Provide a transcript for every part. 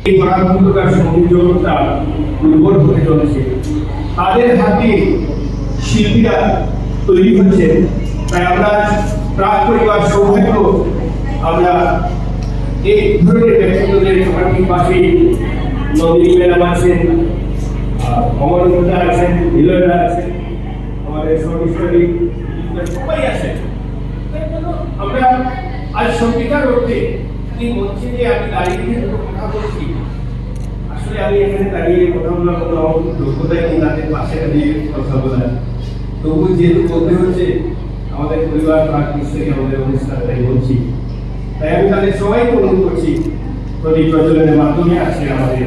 এই পরাধীনতার সংযোগটা দুর্বল হতে চলেছে। তাদের হাতে শিল্পীরা তৈরি হচ্ছে। তাই আমরা প্রাক পরিবার সৌভাগ্য আমরা এই ধরনের ব্যক্তিত্বদের সঠিক পাশে নদী ম্যাডাম আছেন আহ, অমরতা আছেন হিলরা আছেন আমাদের সর্বস্তরী সবাই আছেন। আমরা আজ সত্যিকার অর্থে এই মঞ্চে যে আমি দাঁড়িয়ে কথা বলছি। আসলে আমি এখানে দাঁড়িয়ে কথা বলার কোনো আমার যোগ্যতাই নেই, তাদের পাশে দাঁড়িয়ে কথা বলার। তবু যেহেতু বলতে হচ্ছে, আমাদের পরিবার প্রাকৃতিক থেকে আমাদের অনুষ্ঠানটাই বলছি। তাই আমি তাদের সবাইকে অনুরোধ করছি, প্রদীপ প্রচলনের মাধ্যমে আছে আমাদের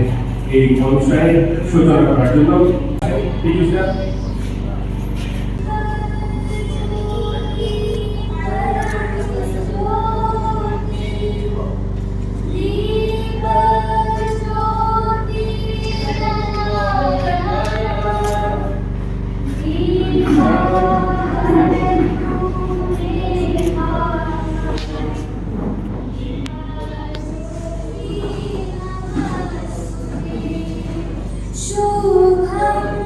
এই অনুষ্ঠানের সূচনা করার জন্য। 树旁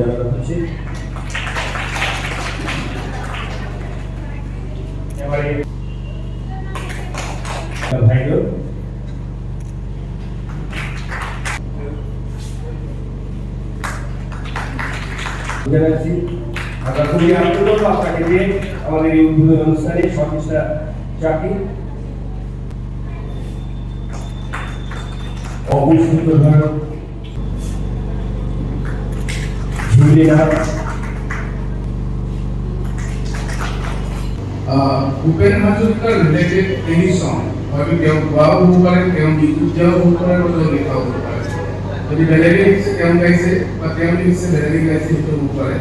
যাত্রা হচ্ছে আমরা খুবই আনন্দ আপনাকে দিয়ে আমাদের এই উদ্বোধন অনুষ্ঠানে সদিচ্ছা চাকরি। অবশ্যই ดูดีนะครับอุเปนมาจุดก็ रिलेटेड एनी सॉन्ग ว่า भी क्या हुआ, वो करे क्या हम जीतू जब वो करे वो तो लिखा हुआ है तो ये डेलीगेट से, क्या हम कैसे पते हम इससे डेलीगेट कैसे तो हुआ है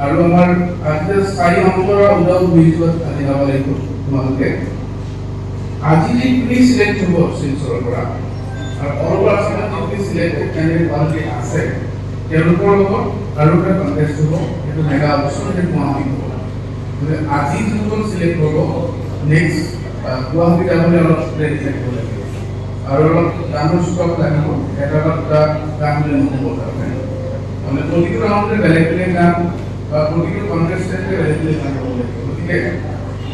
और हमार, आज सारी हमको उधर बीजवत अधिकार वाले को मांगते आज ही प्लीज़ सिलेक्ट हुआ सिंसोर बड़ा। और और बार सिलेक्ट कैंडिडेट वाले आसे তেওঁলোকৰ লগত আৰু এটা কণ্টেষ্ট হ'ব সেইটো মেগা অপশ্যন সেইটো গুৱাহাটীত হ'ব গতিকে আজি যোনজন চিলেক্ট হ'ব নেক্সট গুৱাহাটী যাবলৈ অলপ ৰেডি থাকিব লাগিব আৰু অলপ গানৰ ষ্টক লাগিব এটা বা দুটা গান হ'লে নহ'ব তাৰমানে মানে প্ৰতিটো ৰাউণ্ডতে বেলেগ বেলেগ গান বা প্ৰতিটো কণ্টেষ্টেণ্টে বেলেগ বেলেগ গান হ'ব লাগিব গতিকে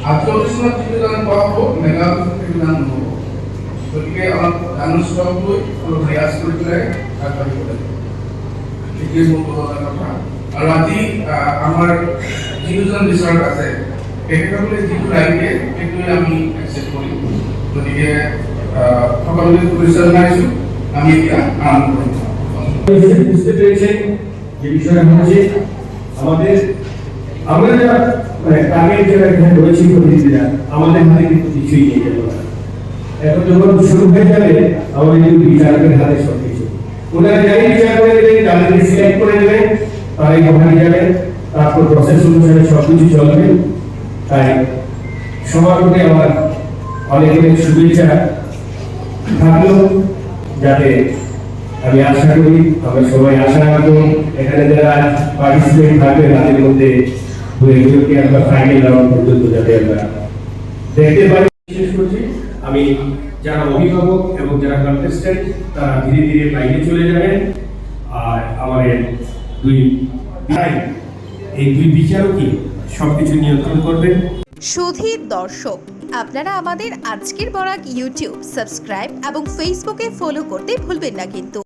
আজি অডিশ্যনত যিটো গান পোৱা হ'ব মেগা অডিশ্যনত সেইটো গান নহ'ব গতিকে অলপ গানৰ ষ্টক লৈ অলপ ৰিয়াজ কৰি পেলাই আগবাঢ়িব লাগিব সেইটোৱে মোৰ কথা। আমাৰ যিজন আছে। তেখেতসকলে যিটো আমি একচেপ্ট কৰিম গতিকে সকলোকে আমি এতিয়া আৰম্ভ কৰিম। বুঝতে পেরেছেন যে বিষয়টা হচ্ছে মানে আমাদের শুরু হয়ে যাবে, আমাদের বিচারকের হাতে সব ওনারা যাই বিচার করে দেবেন তাদেরকে সিলেক্ট করে দেবেন, তারাই ওখানে যাবেন তারপর প্রসেস অনুসারে সব কিছু চলবে। তাই সবার প্রতি আমার অনেক অনেক শুভেচ্ছা থাকল, যাতে আমি আশা করি, আমরা সবাই আশা রাখব, এখানে যারা পার্টিসিপেট থাকবে, তাদের মধ্যে দু একজনকে আমরা ফাইনাল রাউন্ড পর্যন্ত যাতে আমরা দেখতে পারি। বিশেষ করছি আমি যারা অভিভাবক এবং যারা কন্টেস্টেন্ট তারা ধীরে ধীরে বাইরে চলে যাবেন আর আমাদের দুই ভাই এই দুই বিচারকই সবকিছু নিয়ন্ত্রণ করবেন সুধীর দর্শক, আপনারা আমাদের আজকের বরাক ইউটিউব সাবস্ক্রাইব এবং ফেসবুকে ফলো করতে ভুলবেন না কিন্তু।